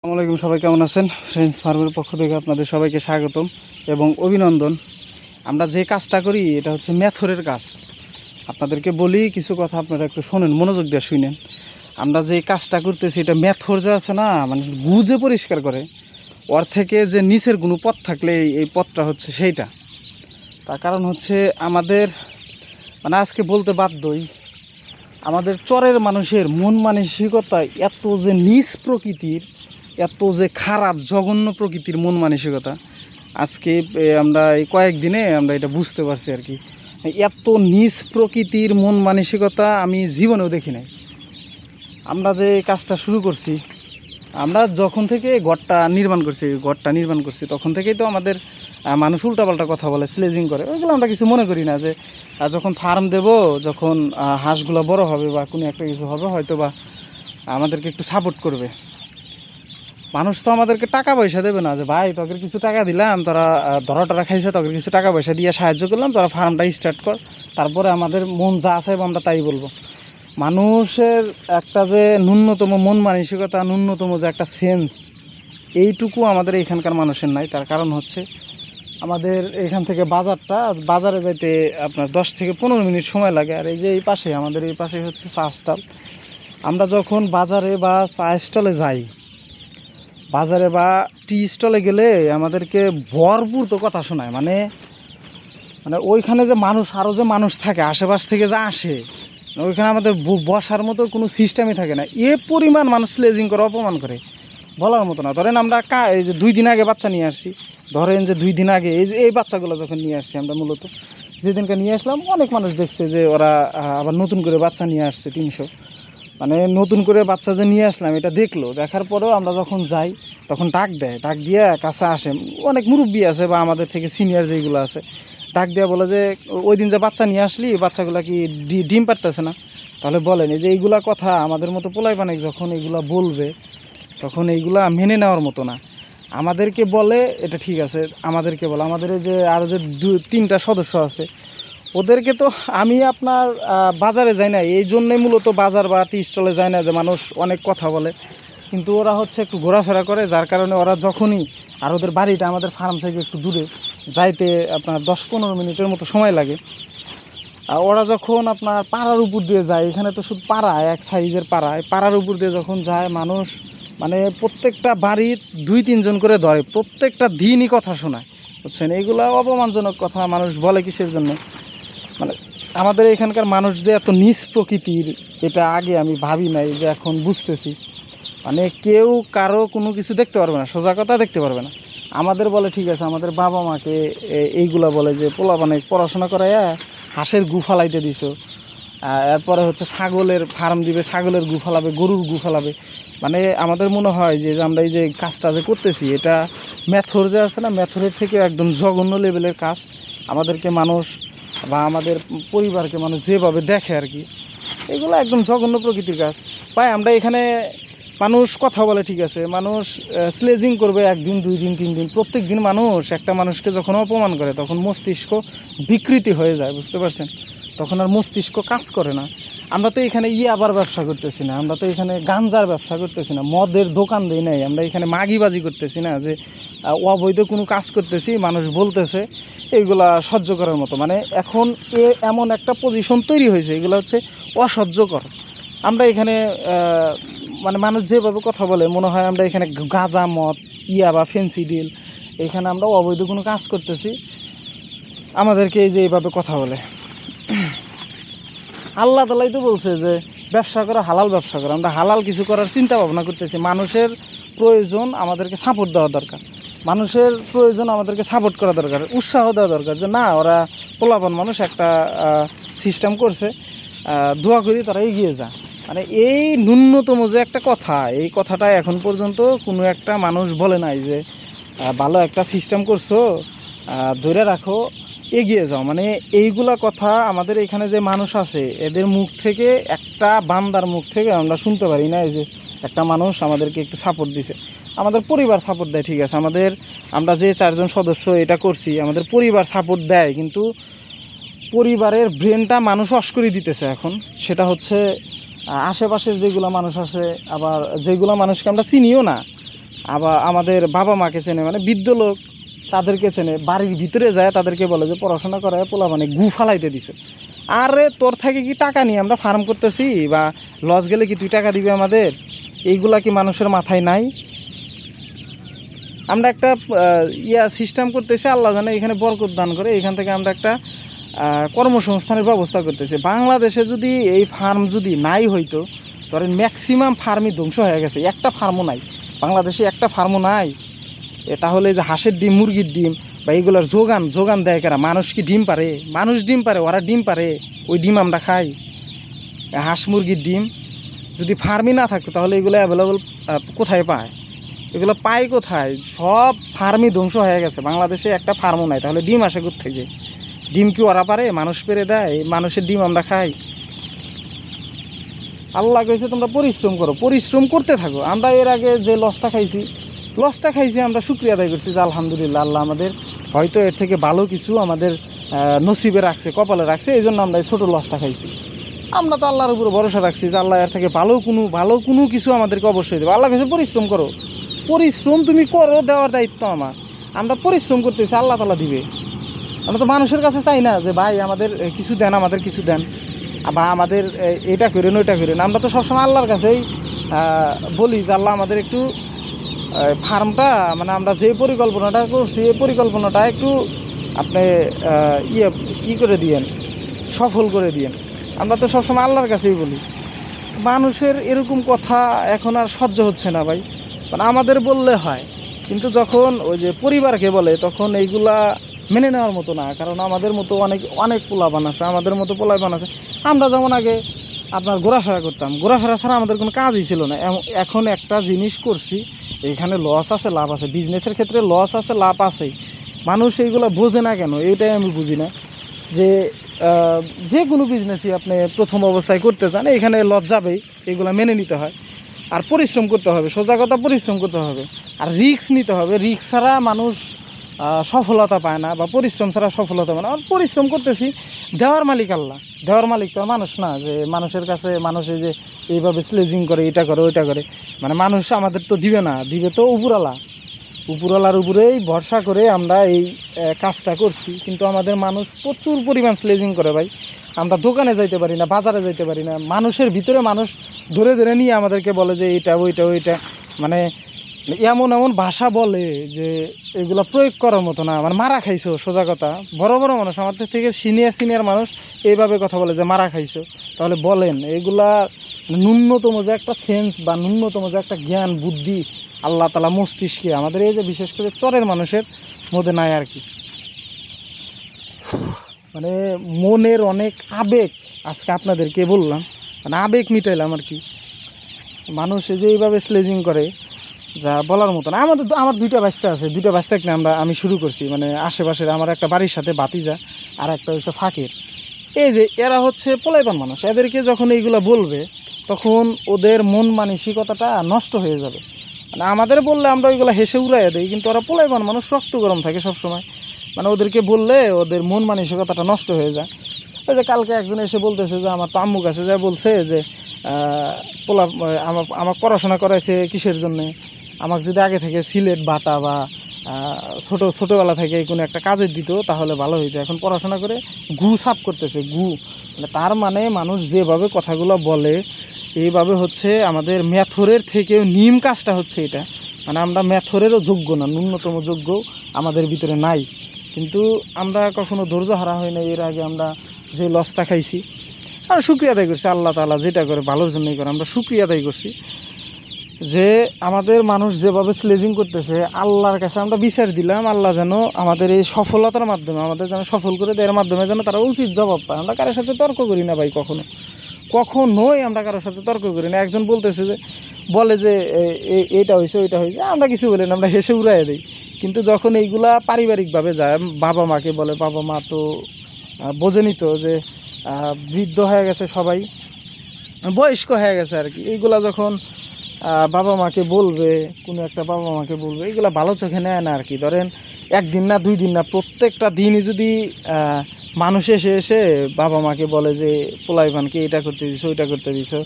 আসসালামু আলাইকুম, সবাই কেমন আছেন? ফ্রেন্ডস ফার্মের পক্ষ থেকে আপনাদের সবাইকে স্বাগতম এবং অভিনন্দন। আমরা যে কাজটা করি, এটা হচ্ছে মেথরের কাজ। আপনাদেরকে বলি, কিছু কথা আপনারা একটু শোনেন, মনোযোগ দিয়ে শুনেন। আমরা যে কাজটা করতেছি, এটা মেথর যে আছে না মানে গুজে পরিষ্কার করে, ওর থেকে যে নিচের কোনো পথ থাকলে এই পথটা হচ্ছে সেইটা। তার কারণ হচ্ছে আমাদের মানে আজকে বলতে বাধ্যই, আমাদের চরের মানুষের মন মানসিকতা এত যে নিজ প্রকৃতির এত যে খারাপ, জঘন্য প্রকৃতির মন মানসিকতা, আজকে আমরা এই কয়েকদিনে আমরা এটা বুঝতে পারছি আর কি। এত নিজ প্রকৃতির মন মানসিকতা আমি জীবনেও দেখি নাই। আমরা যে কাজটা শুরু করছি, আমরা যখন থেকে ঘরটা নির্মাণ করছি, ঘরটা নির্মাণ করছি, তখন থেকেই তো আমাদের মানুষ উল্টাপাল্টা কথা বলে স্লেজিং করে। ওইগুলো আমরা কিছু মনে করি না যে যখন ফার্ম দেব, যখন হাঁসগুলো বড় হবে বা কোনো একটা কিছু হবে হয়তো বা আমাদেরকে একটু সাপোর্ট করবে। মানুষ তো আমাদেরকে টাকা পয়সা দেবে না যে, ভাই, তোকে কিছু টাকা দিলাম, তোরা ধরা টরা খাইছে, তোকে কিছু টাকা পয়সা দিয়ে সাহায্য করলাম, তোরা ফার্মটা স্টার্ট কর। তারপরে আমাদের মন যা আছে আমরা তাই বলব। মানুষের একটা যে ন্যূনতম মন মানসিকতা, ন্যূনতম যে একটা সেন্স এইটুকু আমাদের এখানকার মানুষের নাই। তার কারণ হচ্ছে আমাদের এখান থেকে বাজারটা বাজারে যাইতে আপনার দশ থেকে পনেরো মিনিট সময় লাগে। আর এই যে এই পাশে, আমাদের এই পাশে হচ্ছে চা স্টল আমরা যখন বাজারে বা চা স্টলে যাই বাজারে বা টি স্টলে গেলে আমাদেরকে ভরপুর তো কথা শোনায়। মানে মানে ওইখানে যে মানুষ আরও যে মানুষ থাকে, আশেপাশ থেকে যে আসে, ওইখানে আমাদের বসার মতো কোনো সিস্টেমই থাকে না। এ পরিমাণ মানুষ স্লেজিং করে, অপমান করে, বলার মতো না। ধরেন আমরা কা, এই যে দুই দিন আগে বাচ্চা নিয়ে আসছি। ধরেন যে দুই দিন আগে, এই যে, এই বাচ্চাগুলো যখন নিয়ে আসছি আমরা মূলত, যেদিনকে নিয়ে আসলাম, অনেক মানুষ দেখছে যে ওরা আবার নতুন করে বাচ্চা নিয়ে আসছে তিনশো। মানে নতুন করে বাচ্চা যে নিয়ে আসলাম, এটা দেখল, দেখার পরেও আমরা যখন যাই, তখন ডাক দেয়, ডাক দিয়ে কাছে আসে। অনেক মুরব্বী আছে বা আমাদের থেকে সিনিয়র যেগুলো আছে, ডাক দেওয়া বলে যে, ওই দিন যে বাচ্চা নিয়ে আসলি বাচ্চাগুলো কি ডিম পারতেছে না? তাহলে বলেন যে এইগুলা কথা আমাদের মতো পোলাই পানেক যখন এইগুলা বলবে, তখন এইগুলা মেনে নেওয়ার মতো না। আমাদেরকে বলে, এটা ঠিক আছে। আমাদেরকে বলে, আমাদের যে আরও যে দু, তিনটা সদস্য আছে ওদেরকে তো আমি আপনার বাজারে যাই না এই জন্যই মূলত বাজার বা টি স্টলে যায় না যে মানুষ অনেক কথা বলে। কিন্তু ওরা হচ্ছে একটু ঘোরাফেরা করে, যার কারণে ওরা যখনই, আর ওদের বাড়িটা আমাদের ফার্ম থেকে একটু দূরে, যাইতে আপনার দশ পনেরো মিনিটের মতো সময় লাগে। আর ওরা যখন আপনার পাড়ার উপর দিয়ে যায়, এখানে তো শুধু পাড়া, এক সাইজের পাড়া, এই পাড়ার উপর দিয়ে যখন যায় মানুষ মানে প্রত্যেকটা বাড়ির দুই তিনজন করে ধরে, প্রত্যেকটা দিনই কথা শোনায়, বুঝছেন? এইগুলা অপমানজনক কথা মানুষ বলে কিসের জন্য? আমাদের এখানকার মানুষ যে এত নিজ প্রকৃতির, এটা আগে আমি ভাবি নাই, যে এখন বুঝতেছি। মানে কেউ কারও কোনো কিছু দেখতে পারবে না, সোজা কথা দেখতে পারবে না। আমাদের বলে, ঠিক আছে, আমাদের বাবা মাকে এইগুলা বলে যে পোলা মানে পড়াশোনা করাইয়া হাঁসের গু ফালাইতে দিছো। এরপরে হচ্ছে ছাগলের ফার্ম দিবে, ছাগলের গু ফালাবে, গরুর গু ফালাবে। মানে আমাদের মনে হয় যে আমরা এই যে কাজটা যে করতেছি, এটা ম্যাথর যে আছে না ম্যাথরের থেকে একদম জঘন্য লেভেলের কাজ। আমাদেরকে মানুষ বা আমাদের পরিবারকে মানুষ যেভাবে দেখে আর কি, এগুলো একদম জঘন্য প্রকৃতির কাজ ভাই, আমরা এখানে মানুষ কথা বলে ঠিক আছে, মানুষ স্লেজিং করবে একদিন, দুই দিন, তিন দিন। প্রত্যেক দিন মানুষ, একটা মানুষকে যখন অপমান করে, তখন মস্তিষ্ক বিকৃতি হয়ে যায়, বুঝতে পারছেন? তখন আর মস্তিষ্ক কাজ করে না। আমরা তো এখানে ইয়ে আবার ব্যবসা করতেছি না, আমরা তো এখানে গাঞ্জার ব্যবসা করতেছি না, মদের দোকান দিই নাই, আমরা এখানে মাগিবাজি করতেছি না, যে অবৈধ কোনো কাজ করতেছি, মানুষ বলতেছে এইগুলা সহ্য করার মতো। মানে এখন এ এমন একটা পজিশন তৈরি হয়েছে, এগুলো হচ্ছে অসহ্যকর। আমরা এখানে মানে মানুষ যেভাবে কথা বলে, মনে হয় আমরা এখানে গাঁজা, মদ, ইয়া বা ফেন্সি ডিল এখানে আমরা অবৈধ কোনো কাজ করতেছি। আমাদেরকে এই যে এইভাবে কথা বলে। আল্লাহ তালাই তো বলছে যে, ব্যবসা করা, হালাল ব্যবসা করা। আমরা হালাল কিছু করার চিন্তা ভাবনা করতেছি। মানুষের প্রয়োজন আমাদেরকে সাপোর্ট দেওয়া দরকার। মানুষের প্রয়োজন আমাদেরকে সাপোর্ট করা দরকার, উৎসাহ দেওয়া দরকার যে, না, ওরা পোলাপান মানুষ একটা সিস্টেম করছে দোয়া করি তারা এগিয়ে যা মানে এই ন্যূনতম যে একটা কথা, এই কথাটা এখন পর্যন্ত কোনো একটা মানুষ বলে নাই যে ভালো একটা সিস্টেম করছ ধরে রাখো এগিয়ে যাও। মানে এইগুলা কথা আমাদের এখানে যে মানুষ আছে, এদের মুখ থেকে একটা বান্দার মুখ থেকে আমরা শুনতে পারি না। এই যে একটা মানুষ আমাদেরকে একটু সাপোর্ট দিছে। আমাদের পরিবার সাপোর্ট দেয়, ঠিক আছে। আমাদের, আমরা যে চারজন সদস্য এটা করছি, আমাদের পরিবার সাপোর্ট দেয়, কিন্তু পরিবারের ব্রেনটা মানুষ অস্করি দিতেছে এখন। সেটা হচ্ছে, আশেপাশের যেগুলো মানুষ আছে, আবার যেগুলো মানুষকে আমরা চিনিও না, আবার আমাদের বাবা মাকে চেনে মানে বৃদ্ধ লোক তাদেরকে চেনে, বাড়ির ভিতরে যায়, তাদেরকে বলে যে পড়াশোনা করায় পোলা মানে গু ফালাইতে দিছে। আরে, তোর থেকে কি টাকা নিয়ে আমরা ফার্ম করতেছি? বা লস গেলে কি তুই টাকা দিবি আমাদের? এইগুলা কি মানুষের মাথায় নাই? আমরা একটা ইয়া সিস্টেম করতেছি, আল্লাহ জানে এখানে বরকত দান করে, এখান থেকে আমরা একটা কর্মসংস্থানের ব্যবস্থা করতেছি। বাংলাদেশে যদি এই ফার্ম যদি নাই হইতো, ধরেন ম্যাক্সিমাম ফার্মই ধ্বংস হয়ে গেছে। একটা ফার্মও নাই। বাংলাদেশে একটা ফার্মও নাই। তাহলে যে হাঁসের ডিম, মুরগির ডিম বা এইগুলোর যোগান যোগান দেয় কারা? মানুষ কি ডিম পারে? মানুষ ডিম পারে, ওরা ডিম পারে, ওই ডিম আমরা খাই। হাঁস, মুরগির ডিম যদি ফার্মই না থাকতো, তাহলে এগুলো অ্যাভেলেবল কোথায় পায়? এগুলো পায় কোথায়? সব ফার্মই ধ্বংস হয়ে গেছে। বাংলাদেশে একটা ফার্মও নাই, তাহলে ডিম আসে থেকে ডিম কি ওরা পারে? মানুষ পেরে দেয়, মানুষের ডিম আমরা খাই। আল্লাহ কইছে তোমরা পরিশ্রম করো, পরিশ্রম করতে থাকো। আমরা এর আগে যে লসটা খাইছি লসটা খাইছি, আমরা শুক্রিয়া আদায় করছি যে আলহামদুলিল্লাহ, আল্লাহ আমাদের হয়তো এর থেকে ভালো কিছু আমাদের নসিবে রাখছে, কপালে রাখছে, এই জন্য আমরা এই ছোটো লসটা খাইছি। আমরা তো আল্লাহর উপরে ভরসা রাখছি যে আল্লাহ এর থেকে ভালো কোনো ভালো কোনো কিছু আমাদেরকে অবশ্যই দেবে। আল্লাহ কাছে পরিশ্রম করো। পরিশ্রম তুমি করো, দেওয়ার দায়িত্ব আমার। আমরা পরিশ্রম করতেছি, আল্লাহ তালা দিবে। আমরা তো মানুষের কাছে চাই না যে, ভাই, আমাদের কিছু দেন, আমাদের কিছু দেন। বা আমাদের এটা করেন, ওইটা করেন। আমরা তো সবসময় আল্লাহর কাছেই বলি যে, আল্লাহ আমাদের একটু ফার্মটা মানে আমরা যে পরিকল্পনাটা করছি, এই পরিকল্পনাটা একটু আপনি ইয়ে ই করে দিয়েন, সফল করে দিয়েন। আমরা তো সবসময় আল্লাহর কাছেই বলি। মানুষের এরকম কথা এখন আর সহ্য হচ্ছে না ভাই। মানে আমাদের বললে হয়, কিন্তু যখন ওই যে পরিবারকে বলে, তখন এইগুলা মেনে নেওয়ার মতো না। কারণ আমাদের মতো অনেক অনেক পোলাপান আছে, আমাদের মতো পোলাপান আছে। আমরা যেমন আগে আপনার ঘোরাফেরা করতাম। ঘোরাফেরা ছাড়া আমাদের কোনো কাজই ছিল না। এখন একটা জিনিস করছি, এখানে লস আছে, লাভ আছে। বিজনেসের ক্ষেত্রে লস আছে, লাভ আছেই। মানুষ এইগুলো বোঝে না কেন? এইটাই আমি বুঝি না। যে যে কোনো বিজনেসই আপনি প্রথম অবস্থায় করতে চান, এখানে লস যাবেই, এগুলো মেনে নিতে হয়। আর পরিশ্রম করতে হবে, সোজা কথা পরিশ্রম করতে হবে। আর রিক্স নিতে হবে। রিক্স ছাড়া মানুষ সফলতা পায় না বা পরিশ্রম ছাড়া সফলতা পায় না। আর পরিশ্রম করতেছি দেওয়ার মালিক আল্লাহ। দেওয়ার মালিক তো মানুষ না, যে মানুষের কাছে মানুষ যে এইভাবে স্লেজিং করে, এটা করে, ওইটা করে। মানে মানুষ আমাদের তো দিবে না, দিবে তো উপরালা উপরওয়ালার উপরেই ভরসা করে আমরা এই কাজটা করছি। কিন্তু আমাদের মানুষ প্রচুর পরিমাণ স্লেজিং করে ভাই। আমরা দোকানে যাইতে পারি না, বাজারে যাইতে পারি না। মানুষের ভিতরে মানুষ ধরে ধরে নিয়ে আমাদেরকে বলে যে এইটা ওইটা ওইটা। মানে এমন এমন ভাষা বলে যে এগুলো প্রয়োগ করার মতো না। মানে মারা খাইছো, সোজা কথা। বড় বড় মানুষ আমাদের থেকে সিনিয়র সিনিয়র মানুষ এইভাবে কথা বলে যে মারা খাইছো। তাহলে বলেন, এগুলা ন্যূনতম যে একটা সেন্স বা ন্যূনতম যে একটা জ্ঞান, বুদ্ধি আল্লাহ তালা মস্তিষ্কে আমাদের এই যে বিশেষ করে চরের মানুষের মধ্যে নাই আর কি। মানে মনের অনেক আবেগ আজকে আপনাদেরকে বললাম। মানে আবেগ মিটাইলাম আর কি। মানুষ যে এইভাবে স্লেজিং করে যা বলার মতো না। আমাদের আমার দুইটা বাস্তা আছে। দুইটা বাস্তা কিনে আমরা আমি শুরু করছি। মানে আশেপাশের আমার একটা বাড়ির সাথে বাতিজা আর একটা হচ্ছে ফাঁকের। এই যে এরা হচ্ছে পোলাইপান মানুষ। এদেরকে যখন এইগুলো বলবে, তখন ওদের মন মানসিকতাটা নষ্ট হয়ে যাবে। মানে আমাদের বললে আমরা ওইগুলো হেসে উড়াইয়া দিই, কিন্তু ওরা পোলাইপান মানুষ, রক্ত গরম থাকে সবসময়। মানে ওদেরকে বললে ওদের মন মানসিকতাটা নষ্ট হয়ে যায়। ওই যে কালকে একজন এসে বলতেছে যে, আমার তো আম্মু কাছে যা বলছে যে পোলা আমার পড়াশোনা করাইছে কিসের জন্যে? আমাকে যদি আগে থেকে সিলেট বাটা বা ছোট, ছোটোবেলা থেকে কোনো একটা কাজের দিত, তাহলে ভালো হইতো। এখন পড়াশোনা করে গু সাফ করতেছে, গু। মানে তার মানে মানুষ যেভাবে কথাগুলো বলে, এইভাবে হচ্ছে আমাদের ম্যাথরের থেকেও নিম কাজটা হচ্ছে এটা। মানে আমরা ম্যাথরেরও যোগ্য না, ন্যূনতম যোগ্য আমাদের ভিতরে নাই। কিন্তু আমরা কখনো ধৈর্য হারা হয় না এর আগে আমরা যে লসটা খাইছি। আমরা শুক্রিয়া আদায় করছি, আল্লাহ তালা যেটা করে ভালোর জন্যই করে, আমরা শুক্রিয়া আদায় করছি। যে আমাদের মানুষ যেভাবে স্লেজিং করতেছে, আল্লাহর কাছে আমরা বিচার দিলাম, আল্লাহ যেন আমাদের এই সফলতার মাধ্যমে, আমাদের যেন সফল করে দেওয়ার মাধ্যমে যেন তারা উচিত জবাব পায়। আমরা কারোর সাথে তর্ক করি না ভাই কখনো। কখনোই আমরা কারোর সাথে তর্ক করি না। একজন বলতেছে যে, বলে যে, এ- এ- এইটা হয়েছে ওইটা হয়েছে আমরা কিছু বলি না, আমরা হেসে উড়াই দিই। কিন্তু যখন এইগুলা পারিবারিকভাবে যায়, বাবা মাকে বলে, বাবা মা তো বোঝেনি তো যে বৃদ্ধ হয়ে গেছে সবাই, বয়স্ক হয়ে গেছে আর কি। এইগুলা যখন বাবা মাকে বলবে, কোনো একটা বাবা মাকে বলবে, এগুলো ভালো চোখে নেয় না আর কি ধরেন, একদিন না দুই দিন না, প্রত্যেকটা দিনই যদি মানুষ এসে এসে বাবা মাকে বলে যে পোলাইপানকে এটা করতে দিছো, ওইটা করতে দিছো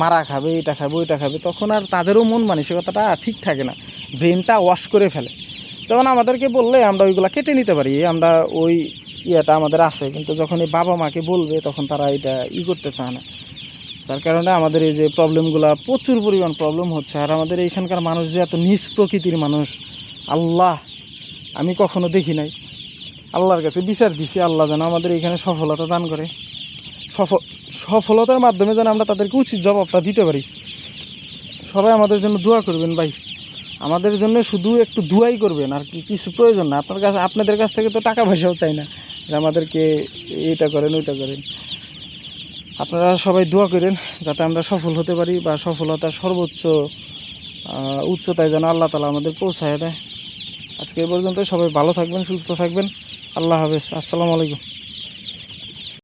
মারা খাবে, এটা খাবে, ওইটা খাবে, তখন আর তাদেরও মন মানসিকতাটা ঠিক থাকে না। ব্রেনটা ওয়াশ করে ফেলে। যেমন আমাদেরকে বললে, আমরা ওইগুলা কেটে নিতে পারি, আমরা ওই ইয়েটা আমাদের আছে, কিন্তু যখন এই বাবা মাকে বলবে, তখন তারা এটা ই করতে চায় না। যার কারণে আমাদের এই যে প্রবলেমগুলো প্রচুর পরিমাণ প্রবলেম হচ্ছে। আর আমাদের এইখানকার মানুষ যে এত নিজ প্রকৃতির মানুষ, আল্লাহ, আমি কখনো দেখি নাই। আল্লাহর কাছে বিচার দিছি, আল্লাহ যেন আমাদের এখানে সফলতা দান করে। সফল সফলতার মাধ্যমে যেন আমরা তাদেরকে উচিত জবাবটা দিতে পারি। সবাই আমাদের জন্য দোয়া করবেন ভাই। আমাদের জন্য শুধু একটু দুয়াই করবেন, আর কি কিছু প্রয়োজন না। আপনার কাছে, আপনাদের কাছ থেকে তো টাকা পয়সাও চাই না যে আমাদেরকে এটা করেন, ওইটা করেন। আপনারা সবাই দোয়া করেন যাতে আমরা সফল হতে পারি বা সফলতার সর্বোচ্চ উচ্চতায় যেন আল্লাহ তালা আমাদের পৌঁছায় দেয়। আজকে এ পর্যন্ত সবাই ভালো থাকবেন, সুস্থ থাকবেন। আল্লাহ হাফেজ। আসসালামু আলাইকুম।